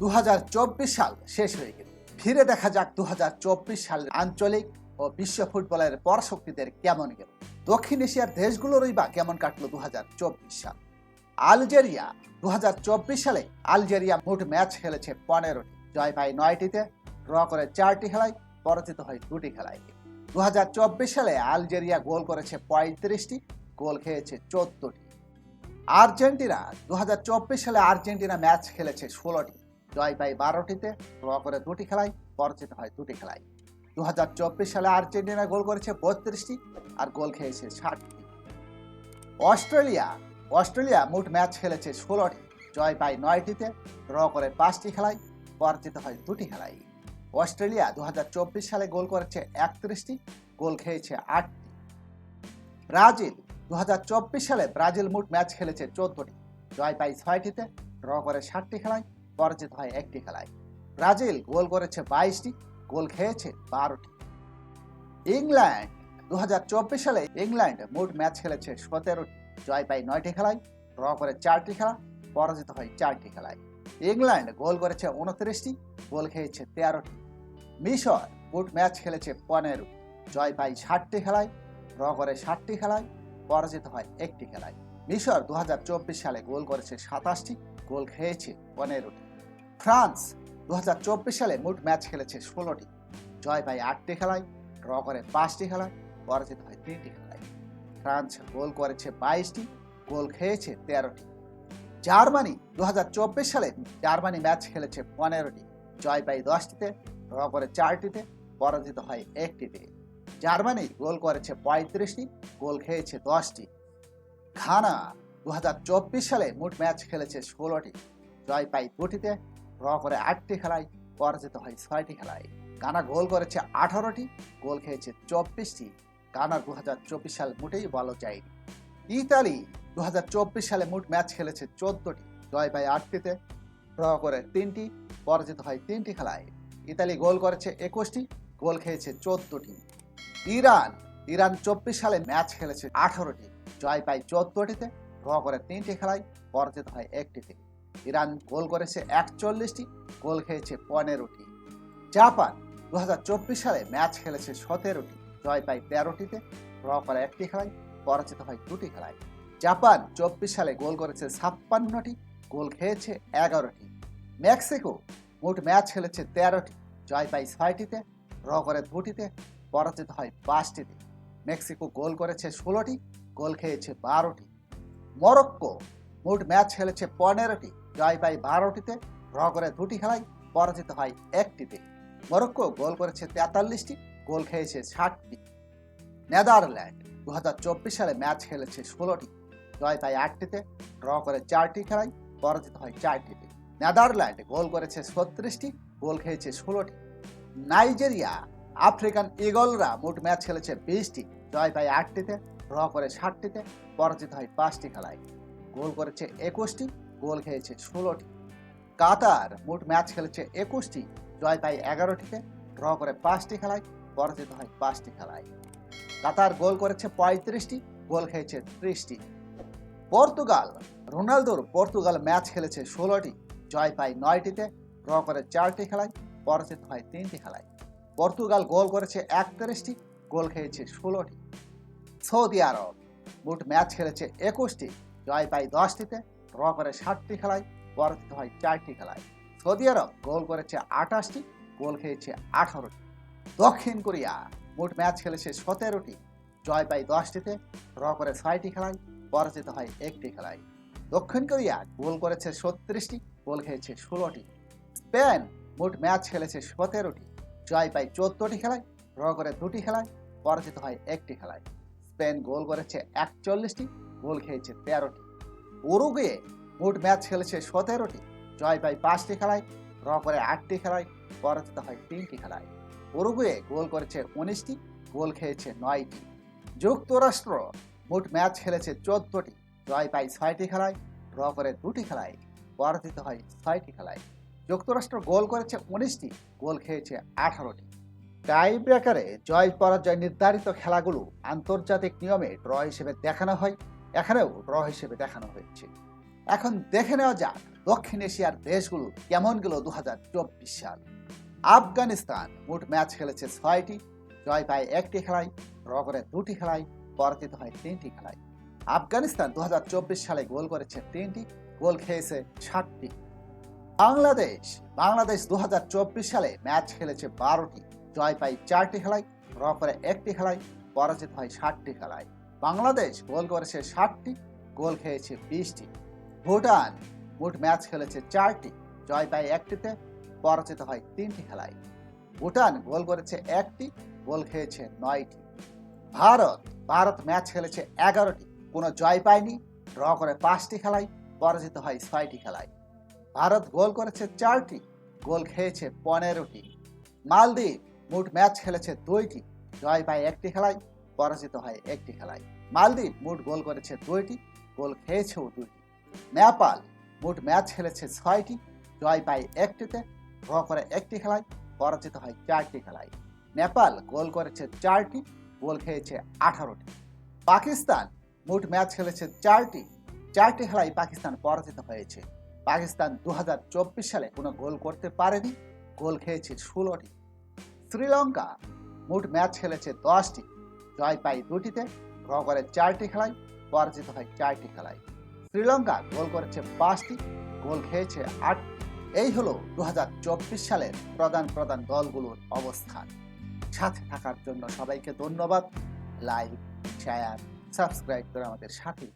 দু হাজার চব্বিশ সাল শেষ হয়ে গেল। ফিরে দেখা যাক দু সালের আঞ্চলিক ও বিশ্ব ফুটবলের পরাশক্তিদের কেমন গেল। দক্ষিণ এশিয়ার দেশগুলোরই বা কেমন কাটলো দু হাজার চব্বিশ সাল। আলজেরিয়া দু হাজার চব্বিশ সালে আলজেরিয়া মোট ম্যাচ খেলেছে পনেরোটি। জয় পায় নয়টিতে, ড্র করে চারটি খেলায়, পরাজিত হয় দুটি খেলায়। দু হাজার চব্বিশ সালে আলজেরিয়া গোল করেছে পঁয়ত্রিশটি, গোল খেয়েছে চোদ্দটি। আর্জেন্টিনা দু হাজার চব্বিশ সালে আর্জেন্টিনা ম্যাচ খেলেছে ষোলোটি। জয় পায় বারোটিতে ড্র করে দুটি খেলায়, পরাজিত হয় দুটি খেলায়। দু হাজার চব্বিশ সালে আর্জেন্টিনা গোল করেছে বত্রিশটি আর গোল খেয়েছে ষাটটি। অস্ট্রেলিয়া অস্ট্রেলিয়া মোট ম্যাচ খেলেছে ষোলোটি, জয় পায় নয়টিতে ড্র করে পাঁচটি খেলায়, পরাজিত হয় দুটি খেলায়। অস্ট্রেলিয়া দু হাজার চব্বিশ সালে গোল করেছে একত্রিশটি, গোল খেয়েছে আটটি। ব্রাজিল দু হাজার চব্বিশ সালে ব্রাজিল মোট ম্যাচ খেলেছে চোদ্দটি, জয় পায় ছয়টিতে ড্র করে ষাটটি খেলায় পরাজিত হয় একটি খেলায়। ব্রাজিল গোল করেছে বাইশটি, গোল খেয়েছে বারোটি। ইংল্যান্ড দু হাজার চব্বিশ সালে ইংল্যান্ড মোট ম্যাচ খেলেছে সতেরোটি, জয় পায় নয়টি খেলায়, ড্র করে চারটি খেলা, পরাজিত হয় চারটি খেলায়। ইংল্যান্ড গোল করেছে উনত্রিশটি, গোল খেয়েছে তেরোটি। মিশর মোট ম্যাচ খেলেছে পনেরো, জয় পায় ষাটটি খেলায়, ড্র করে ষাটটি খেলায়, পরাজিত হয় একটি খেলায়। মিশর দু হাজার চব্বিশ সালে গোল করেছে সাতাশটি, গোল খেয়েছে পনেরোটি। ফ্রান্স দু হাজার চব্বিশ সালে মোট ম্যাচ খেলেছে ষোলোটি। জয় পায় আটটি খেলায়, ড্র করে পাঁচটি খেলায়, পরাজিত হয় তিনটি খেলায়। ফ্রান্স গোল করেছে বাইশটি, গোল খেয়েছে তেরোটি। জার্মানি দু হাজার চব্বিশ সালে জার্মানি ম্যাচ খেলেছে পনেরোটি। জয় পায় দশটিতে, ড্র করে চারটিতে, পরাজিত হয় একটিতে। জার্মানি গোল করেছে পঁয়ত্রিশটি, গোল খেয়েছে দশটি। ঘানা দু হাজার চব্বিশ সালে মোট ম্যাচ খেলেছে ষোলোটি। জয় পায় দুটিতে ড্র করে আটটি খেলায় পরাজিত হয়, ছয়টি খেলায়। গানা গোল করেছে আঠারোটি, গোল খেয়েছে চব্বিশটি। গানার দু সাল মোটেই বলো যায়নি ইতালি দু হাজার চব্বিশ সালে মোট ম্যাচ খেলেছে চোদ্দটি, জয় পায় আটটিতে ড্র করে তিনটি, পরাজিত হয় তিনটি খেলায়। ইতালি গোল করেছে একুশটি, গোল খেয়েছে চোদ্দটি। ইরান ইরান চব্বিশ সালে ম্যাচ খেলেছে আঠারোটি, জয় পায় চোদ্দটিতে ড্র করে তিনটি খেলায় পরাজিত হয় একটিতে। ইরান গোল করেছে একচল্লিশটি, গোল খেয়েছে পনেরোটি। জাপান দু হাজার চব্বিশ সালে ম্যাচ খেলেছে সতেরোটি, জয় পায় তেরোটিতে, ড্র করে একটি খেলায়, পরাজিত হয় দুটি খেলায়। জাপান চব্বিশ সালে গোল করেছে ছাপ্পান্নটি, গোল খেয়েছে এগারোটি। মেক্সিকো মোট ম্যাচ খেলেছে তেরোটি, জয় পায় ছয়টিতে, ড্র করে দুটিতে, পরাজিত হয় পাঁচটিতে। মেক্সিকো গোল করেছে ষোলোটি, গোল খেয়েছে বারোটি। মরক্কো মোট ম্যাচ খেলেছে পনেরোটি জয় পায় বারোটিতে, ড্র করে দুটি খেলায় পরাজিত হয় একটিতে। মরক্কো গোল করেছে তেতাল্লিশটি, গোল খেয়েছে ষাটটি। নেদারল্যান্ড দু হাজার চব্বিশ সালে ম্যাচ খেলেছে ষোলোটি। জয় পায় আটটিতে ড্র করে চারটি খেলায় পরাজিত হয় চারটিতে। নেদারল্যান্ড গোল করেছে ছত্রিশটি, গোল খেয়েছে ষোলোটি। নাইজেরিয়া আফ্রিকান ইগলরা মোট ম্যাচ খেলেছে বিশটি। জয় পায় আটটিতে ড্র করে ষাটটিতে, পরাজিত হয় পাঁচটি খেলায়। গোল করেছে একুশটি গোল খেয়েছে ষোলোটি। কাতার মোট ম্যাচ খেলেছে একুশটি। জয় পায় এগারোটিতে, ড্র করে পাঁচটি খেলায়, পরাজিত হয় পাঁচটি খেলায়। কাতার গোল করেছে পঁয়ত্রিশটি, গোল খেয়েছে ত্রিশটি। পর্তুগাল, রোনালদোর পর্তুগাল ম্যাচ খেলেছে ষোলোটি, জয় পায় নয়টিতে, ড্র করে চারটি খেলায়, পরাজিত হয় তিনটি খেলায়। পর্তুগাল গোল করেছে একত্রিশটি, গোল খেয়েছে ষোলোটি। সৌদি আরব, মোট ম্যাচ খেলেছে একুশটি, জয় পায় দশটিতে করে ষাটটি খেলায় পরাজিত হয় চারটি খেলায়। সৌদি আরব গোল করেছে আঠাশটি গোল খেয়েছে আঠারোটি। দক্ষিণ কোরিয়া মোট ম্যাচ খেলেছে সতেরোটি, জয় পায় দশটিতে ড্র করে ছয়টি খেলায় পরাজিত হয় একটি খেলায়। দক্ষিণ কোরিয়া গোল করেছে ছত্রিশটি, গোল খেয়েছে ষোলোটি। স্পেন মোট ম্যাচ খেলেছে সতেরোটি, জয় পায় চোদ্দটি খেলায় ড্র করে দুটি খেলায় পরাজিত হয় একটি খেলায়। স্পেন গোল করেছে একচল্লিশটি, গোল খেয়েছে তেরোটি। উরুগুয়ে মোট ম্যাচ খেলেছে সতেরোটি। জয় পায় পাঁচটি খেলায় ড্র করে আটটি খেলায়, পরাজিত হয় তিনটি খেলায়। উরুগুয়ে গোল করেছে উনিশটি, গোল খেয়েছে নয়টি। যুক্তরাষ্ট্র মোট ম্যাচ খেলেছে চোদ্দটি, জয় পায় ছয়টি খেলায়, ড্র করে দুটি খেলায়, পরাজিত হয় ছয়টি খেলায়। যুক্তরাষ্ট্র গোল করেছে উনিশটি, গোল খেয়েছে আঠারোটি। টাই ব্রেকারে জয় পরাজয় নির্ধারিত খেলাগুলো আন্তর্জাতিক নিয়মে ড্র হিসেবে দেখানো হয়। এখানেও ড্র হিসেবে দেখানো হয়েছে। এখন দেখে নেওয়া যাক দক্ষিণ এশিয়ার দেশগুলো কেমন গেল দু হাজার চব্বিশ সাল। আফগানিস্তান মোট ম্যাচ খেলেছে ছয়টি, জয় পায় একটি খেলায়, ড্র করে দুটি খেলায়, পরাজিত হয় তিনটি খেলায়। আফগানিস্তান দু হাজার চব্বিশ সালে গোল করেছে তিনটি, গোল খেয়েছে ষাটটি বাংলাদেশ বাংলাদেশ দু হাজার চব্বিশ সালে ম্যাচ খেলেছে বারোটি, জয় পায় চারটি খেলায়, ড্র করে একটি খেলায়, পরাজিত হয় ষাটটি খেলায়। বাংলাদেশ গোল করেছে ষাটটি গোল খেয়েছে বিশটি। ভুটান মোট ম্যাচ খেলেছে চারটি, জয় পায় একটিতে, পরাজিত হয় তিনটি খেলায়। ভুটান গোল করেছে একটি, গোল খেয়েছে নয়টি। ভারত ভারত ম্যাচ খেলেছে এগারোটি, কোনো জয় পায়নি, ড্র করে পাঁচটি খেলায়, পরাজিত হয় ছয়টি খেলায়। ভারত গোল করেছে চারটি, গোল খেয়েছে পনেরোটি। মালদ্বীপ মোট ম্যাচ খেলেছে দুইটি, জয় পায় একটি খেলায় পরাজিত হয় একটি খেলায়। মালদ্বীপ মোট গোল করেছে দুইটি, গোল খেয়েছেও দুইটি। নেপাল মোট ম্যাচ খেলেছে ছয়টি, জয় পায় একটিতে, ড্র করে একটি খেলায়, পরাজিত হয় চারটি খেলায়। নেপাল গোল করেছে চারটি, গোল খেয়েছে আঠারোটি। পাকিস্তান মোট ম্যাচ খেলেছে চারটি চারটি খেলায় পাকিস্তান পরাজিত হয়েছে। পাকিস্তান দু হাজার চব্বিশ সালে কোনো গোল করতে পারেনি, গোল খেয়েছে ষোলোটি। শ্রীলঙ্কা মোট ম্যাচ খেলেছে দশটি জয় পায় দুটিতে ড্র করে চারটি খেলায়, পরাজিত হয় চারটি খেলায়। শ্রীলঙ্কা গোল করেছে পাঁচটি, গোল খেয়েছে আট। এই হলো দু হাজার চব্বিশ সালের প্রধান প্রধান দলগুলোর অবস্থান। সাথে থাকার জন্য সবাইকে ধন্যবাদ। লাইক, শেয়ার, সাবস্ক্রাইব করে আমাদের সাথেই